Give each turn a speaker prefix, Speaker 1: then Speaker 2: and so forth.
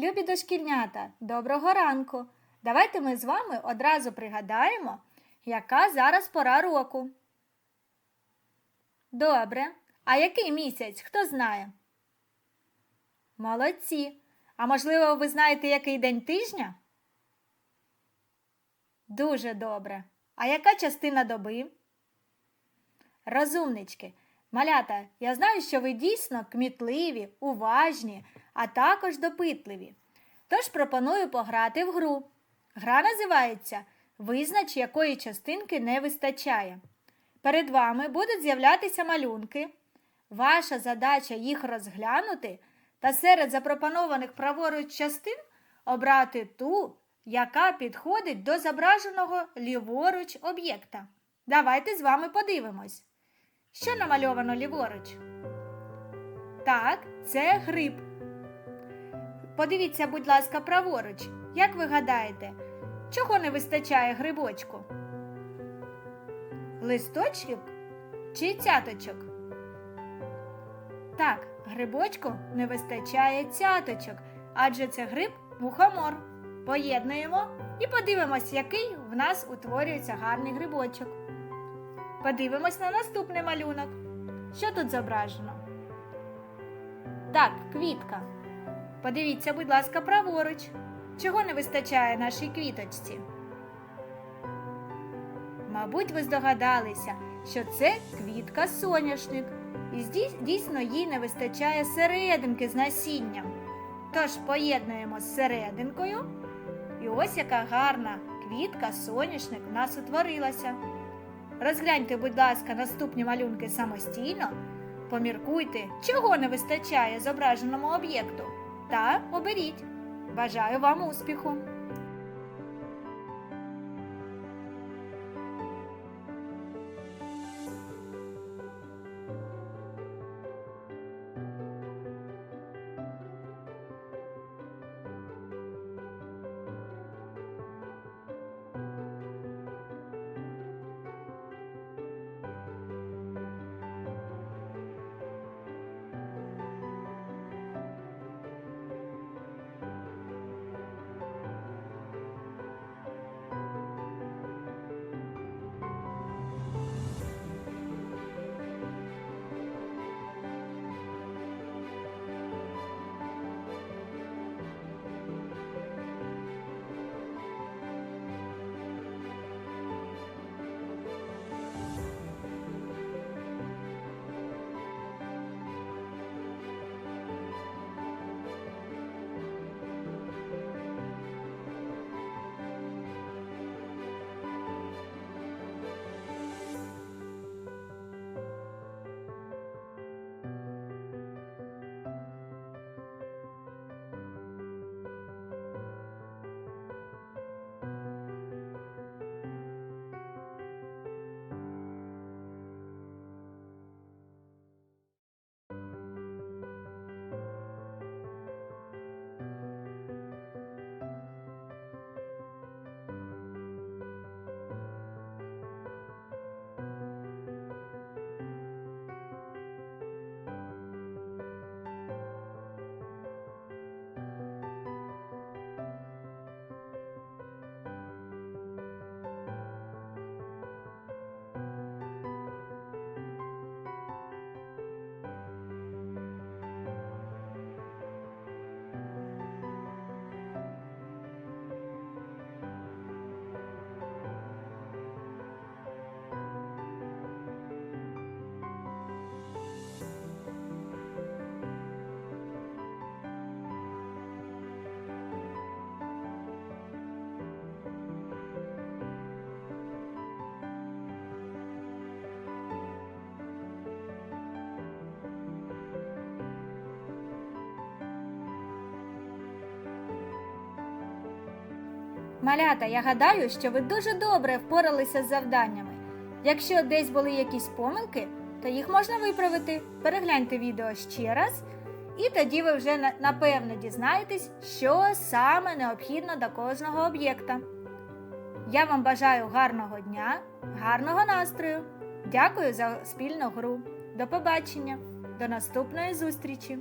Speaker 1: дошкільнята, доброго ранку. Давайте ми з вами одразу пригадаємо, яка зараз пора року. Добре. А який місяць? Хто знає? Молодці. А можливо, ви знаєте, який день тижня? Дуже добре. А яка частина доби? Розумнички. Малята, я знаю, що ви дійсно кмітливі, уважні, а також допитливі. Тож пропоную пограти в гру. Гра називається Визнач, якої частинки не вистачає. Перед вами будуть з'являтися малюнки. Ваша задача їх розглянути та серед запропонованих праворуч частин обрати ту, яка підходить до зображеного ліворуч об'єкта. Давайте з вами подивимось. Що намальовано ліворуч? Так, це гриб. Подивіться, будь ласка, праворуч. Як ви гадаєте, чого не вистачає грибочку? Листочків чи цяточок? Так, грибочку не вистачає цяточок, адже це гриб мухомор. Поєднуємо і подивимось, який в нас утворюється гарний грибочок. Подивимось на наступний малюнок. Що тут зображено? Так, квітка. Подивіться, будь ласка, праворуч. Чого не вистачає нашій квіточці? Мабуть, ви здогадалися, що це квітка соняшник, і дійсно їй не вистачає серединки з насінням. Тож поєднуємо з серединкою, і ось яка гарна квітка соняшник в нас утворилася. Розгляньте, будь ласка, наступні малюнки самостійно, поміркуйте, чого не вистачає зображеному об'єкту, та оберіть. Бажаю вам успіху! Малята, я гадаю, що ви дуже добре впоралися з завданнями. Якщо десь були якісь помилки, то їх можна виправити. Перегляньте відео ще раз, і тоді ви вже на- напевно дізнаєтесь, що саме необхідно до кожного об'єкта. Я вам бажаю гарного дня, гарного настрою. Дякую за спільну гру. До побачення, до наступної зустрічі!